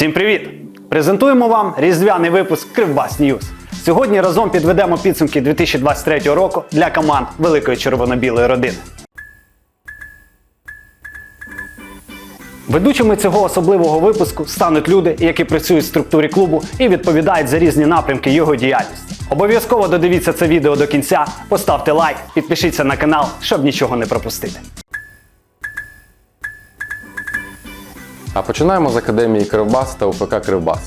Всім привіт! Презентуємо вам різдвяний випуск Кривбас Ньюз. Сьогодні разом підведемо підсумки 2023 року для команд Великої червоно-білої родини. Ведучими цього особливого випуску стануть люди, які працюють в структурі клубу і відповідають за різні напрямки його діяльності. Обов'язково додивіться це відео до кінця, поставте лайк, підпишіться на канал, щоб нічого не пропустити. А починаємо з академії Кривбас та УФК Кривбас.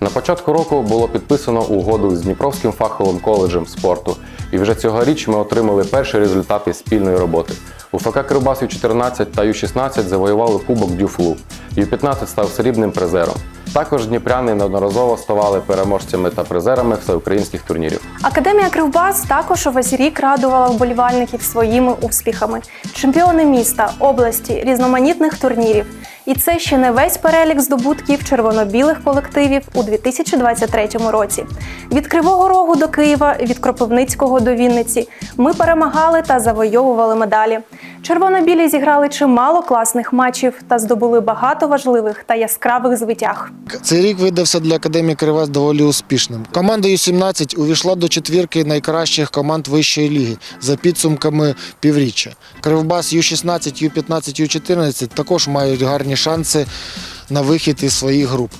На початку року було підписано угоду з Дніпровським фаховим коледжем спорту, і вже цьогоріч ми отримали перші результати спільної роботи. УФК Кривбас Ю-14 та Ю-16 завоювали Кубок Дюфлу. Ю-15 став срібним призером. Також дніпряни неодноразово ставали переможцями та призерами всеукраїнських турнірів. Академія Кривбас також увесь рік радувала вболівальників своїми успіхами. Чемпіони міста, області, різноманітних турнірів. І це ще не весь перелік здобутків червоно-білих колективів у 2023 році. Від Кривого Рогу до Києва, від Кропивницького до Вінниці ми перемагали та завойовували медалі. Червоно-білі зіграли чимало класних матчів та здобули багато важливих та яскравих звитяг. Цей рік видався для академії Кривбас доволі успішним. Команда Ю-17 увійшла до четвірки найкращих команд вищої ліги за підсумками півріччя. Кривбас Ю-16, Ю-15, Ю-14 також мають гарні шанси на вихід із своїх груп.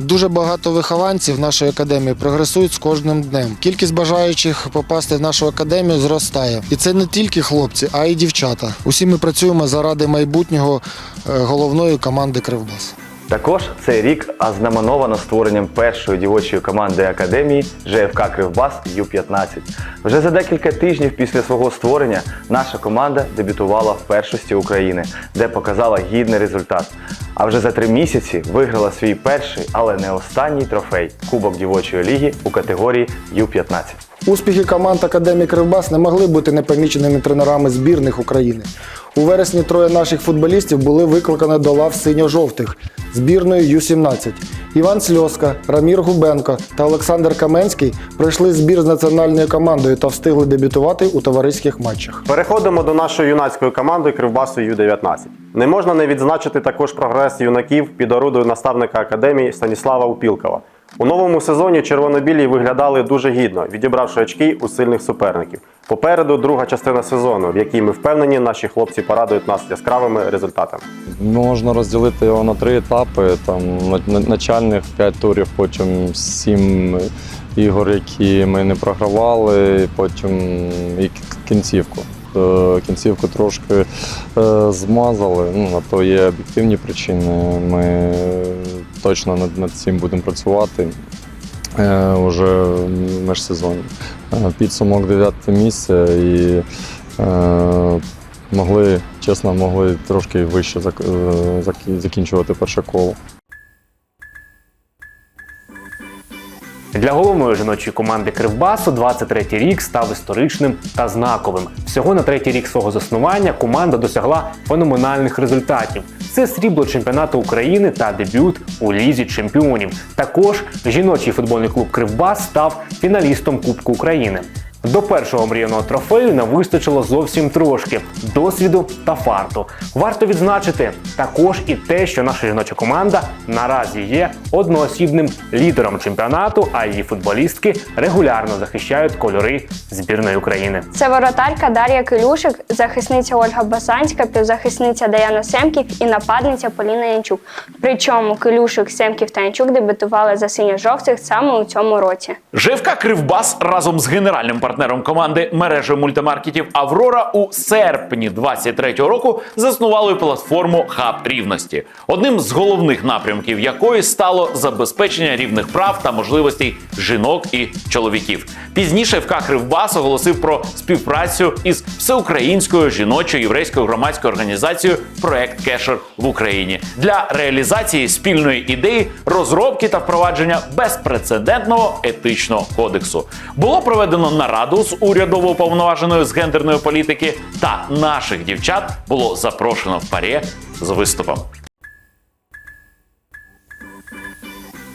Дуже багато вихованців нашої академії прогресують з кожним днем. Кількість бажаючих попасти в нашу академію зростає. І це не тільки хлопці, а й дівчата. Усі ми працюємо заради майбутнього е, головної команди Кривбас. Також цей рік ознаменовано створенням першої дівочої команди академії ЖФК Кривбас Ю-15. Вже за декілька тижнів після свого створення наша команда дебютувала в першості України, де показала гідний результат. А вже за три місяці виграла свій перший, але не останній трофей Кубок дівочої ліги у категорії Ю-15. Успіхи команд Академії Кривбас не могли бути непоміченими тренерами збірних України. У вересні троє наших футболістів були викликані до лав синьо-жовтих збірної Ю-17. Іван Сльоска, Рамір Губенко та Олександр Каменський пройшли збір з національною командою та встигли дебютувати у товариських матчах. Переходимо до нашої юнацької команди Кривбасу Ю-19. Не можна не відзначити також прогрес юнаків під орудою наставника академії Станіслава Упілкова. У новому сезоні червонобілі виглядали дуже гідно, відібравши очки у сильних суперників. Попереду друга частина сезону, в якій ми впевнені, наші хлопці порадують нас яскравими результатами. Можна розділити його на три етапи. Там на- на- начальних 5 турів, потім 7 ігор, які ми не програвали, потім і кінцівку. Е, Кінцівку трошки е, змазали. Ну, на то є об'єктивні причини. Ми точно над, над цим будемо працювати е, уже в міжсезонні. Е, Підсумок 9 місце і е, могли, чесно, могли трошки вище зак- е, закінчувати перше коло. Для головної жіночої команди Кривбасу 23-й рік став історичним та знаковим. Всього на третій рік свого заснування команда досягла феноменальних результатів. Це срібло чемпіонату України та дебют у лізі чемпіонів. Також жіночий футбольний клуб Кривбас став фіналістом Кубку України. До першого мріяного трофею не вистачило зовсім трошки досвіду та фарту. Варто відзначити також і те, що наша жіноча команда наразі є одноосібним лідером чемпіонату, а її футболістки регулярно захищають кольори збірної України. Це воротарка Дар'я Килюшик, захисниця Ольга Басанська, півзахисниця Даяна Семків і нападниця Поліна Янчук. Причому Килюшик, Семків та Янчук дебютували за синьо-жовтих саме у цьому році. ЖФК Кривбас разом з генеральним партнером команди мережею мультимаркетів Аврора у серпні 23-го року заснували платформу Хаб рівності, одним з головних напрямків якої стало забезпечення рівних прав та можливостей жінок і чоловіків. Пізніше ФК Кривбас оголосив про співпрацю із всеукраїнською жіночою єврейською громадською організацією Проект Кешер в Україні для реалізації спільної ідеї розробки та впровадження безпрецедентного етичного кодексу. Було проведено нараду з урядово уповноваженою з гендерної політики, та наших дівчат було запрошено в парі з виступом.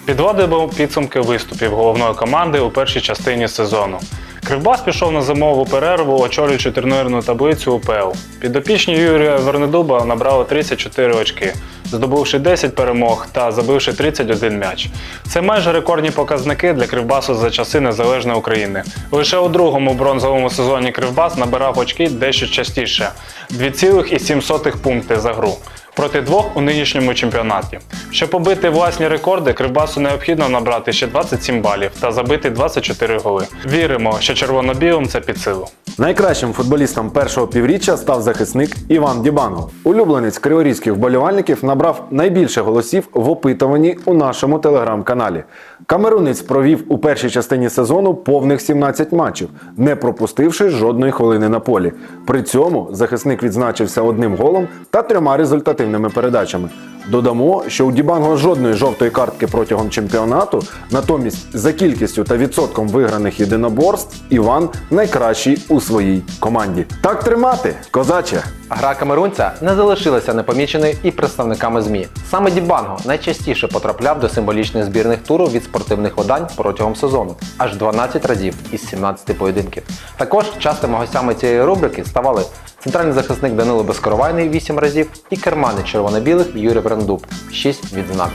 Підводимо підсумки виступів головної команди у першій частині сезону. Кривбас пішов на зимову перерву, очолюючи турнірну таблицю УПЛ. Підопічні Юрія Вернедуба набрали 34 очки. здобувши 10 перемог та забивши 31 м'яч. Це майже рекордні показники для Кривбасу за часи незалежної України. Лише у другому бронзовому сезоні Кривбас набирав очки дещо частіше 2,7 пункти за гру. Проти двох у нинішньому чемпіонаті. Щоб побити власні рекорди, Кривбасу необхідно набрати ще 27 балів та забити 24 голи. Віримо, що червоно-білим це під силу. Найкращим футболістом першого півріччя став захисник Іван Дібанго. Улюбленець криворізьких вболівальників набрав найбільше голосів в опитуванні у нашому телеграм-каналі. Камерунець провів у першій частині сезону повних 17 матчів, не пропустивши жодної хвилини на полі. При цьому захисник відзначився одним голом та трьома результативними передачами. Додамо, що у Дібанго жодної жовтої картки протягом чемпіонату, натомість за кількістю та відсотком виграних єдиноборств Іван найкращий у своїй команді. Так тримати, козаче! Гра камерунця не залишилася непоміченою і представниками ЗМІ. Саме Дібанго найчастіше потрапляв до символічних збірних туру від спортивних видань протягом сезону, аж 12 разів із 17 поєдинків. Також частими гостями цієї рубрики ставали центральний захисник Данило Безкоровайний 8 разів і керманець червоно-білих Юрій Брандуб 6 відзнак.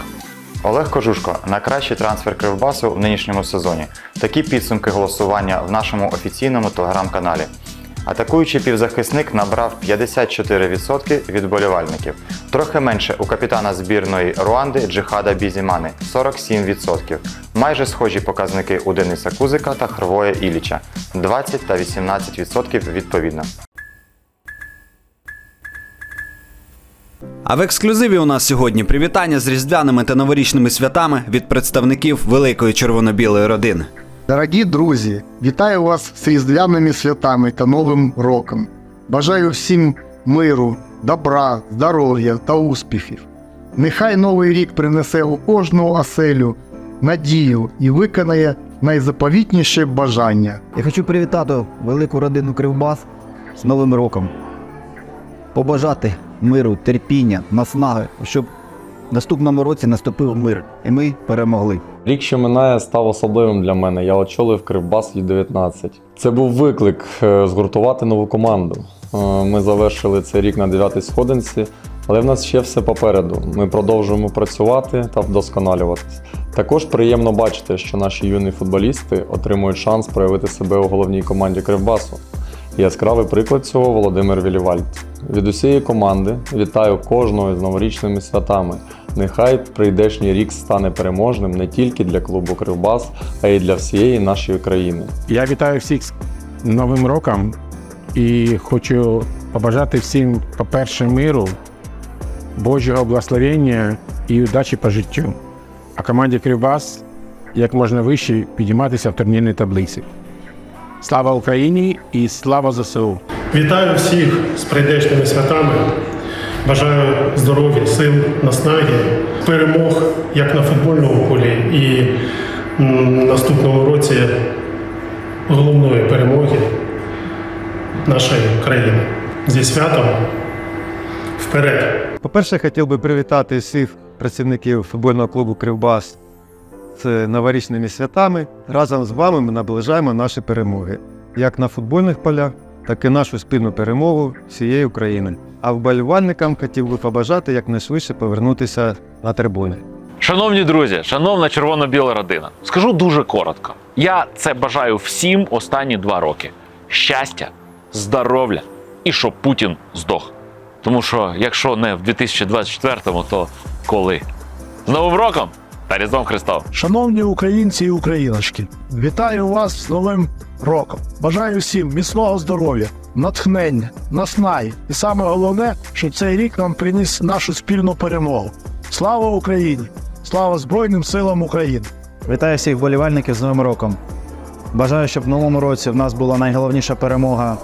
Олег Кожушко найкращий трансфер Кривбасу в нинішньому сезоні. Такі підсумки голосування в нашому офіційному телеграм-каналі. Атакуючий півзахисник набрав 54% від болівальників. Трохи менше у капітана збірної Руанди Джихада Бізімани 47%. Майже схожі показники у Дениса Кузика та Хрвоя Іліча 20 та 18% відповідно. А в ексклюзиві у нас сьогодні привітання з різдвяними та новорічними святами від представників великої червоно-білої родини. Дорогі друзі, вітаю вас з різдвяними святами та Новим роком. Бажаю всім миру, добра, здоров'я та успіхів. Нехай новий рік принесе у кожну оселю надію і виконає найзаповітніше бажання. Я хочу привітати велику родину Кривбас з Новим роком. Побажати миру, терпіння, наснаги, щоб в наступному році наступив мир, і ми перемогли. Рік, що минає, став особливим для мене. Я очолив Кривбас Ю-19. Це був виклик е, згуртувати нову команду. Е, Ми завершили цей рік на 9-й сходинці, але в нас ще все попереду. Ми продовжуємо працювати та вдосконалюватись. Також приємно бачити, що наші юні футболісти отримують шанс проявити себе у головній команді Кривбасу. Яскравий приклад цього Володимир Вілівальд. Від усієї команди вітаю кожного з новорічними святами. Нехай прийдешній рік стане переможним не тільки для клубу Кривбас, а й для всієї нашої країни. Я вітаю всіх з Новим роком і хочу побажати всім, по-перше, миру, Божого благословення і удачі по життю. А команді Кривбас як можна вище підійматися в турнірній таблиці. Слава Україні і слава ЗСУ! Вітаю всіх з прийдешніми святами. Бажаю здоров'я, сил, наснаги, перемог як на футбольному полі і наступному році головної перемоги нашої країни. Зі святом вперед! По-перше, хотів би привітати всіх працівників футбольного клубу Кривбас з новорічними святами. Разом з вами ми наближаємо наші перемоги як на футбольних полях, так і нашу спільну перемогу всієї України. А вболівальникам хотів би побажати якнайшвидше повернутися на трибуни. Шановні друзі, шановна червоно-біла родина, скажу дуже коротко. Я це бажаю всім останні два роки: щастя, здоров'я і щоб Путін здох. Тому що якщо не в 2024-му, то коли? З Новим роком та Різдвом Христовим! Шановні українці і україночки, вітаю вас з Новим роком. Бажаю всім міцного здоров'я, натхнення, наснаги. І саме головне, щоб цей рік нам приніс нашу спільну перемогу. Слава Україні! Слава Збройним силам України! Вітаю всіх вболівальників з Новим роком. Бажаю, щоб в новому році в нас була найголовніша перемога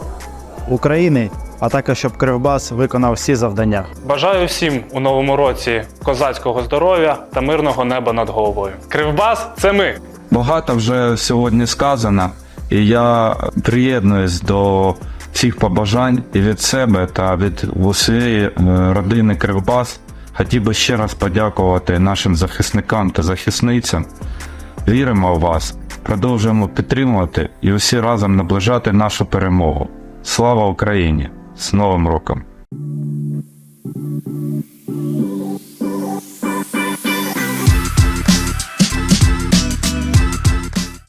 України, а також щоб Кривбас виконав всі завдання. Бажаю всім у новому році козацького здоров'я та мирного неба над головою. Кривбас це ми! Багато вже сьогодні сказано, і я приєднуюсь до всіх побажань і від себе та від усієї е, родини Кривбас. Хотів би ще раз подякувати нашим захисникам та захисницям. Віримо в вас, продовжуємо підтримувати і усі разом наближати нашу перемогу. Слава Україні! З Новим роком!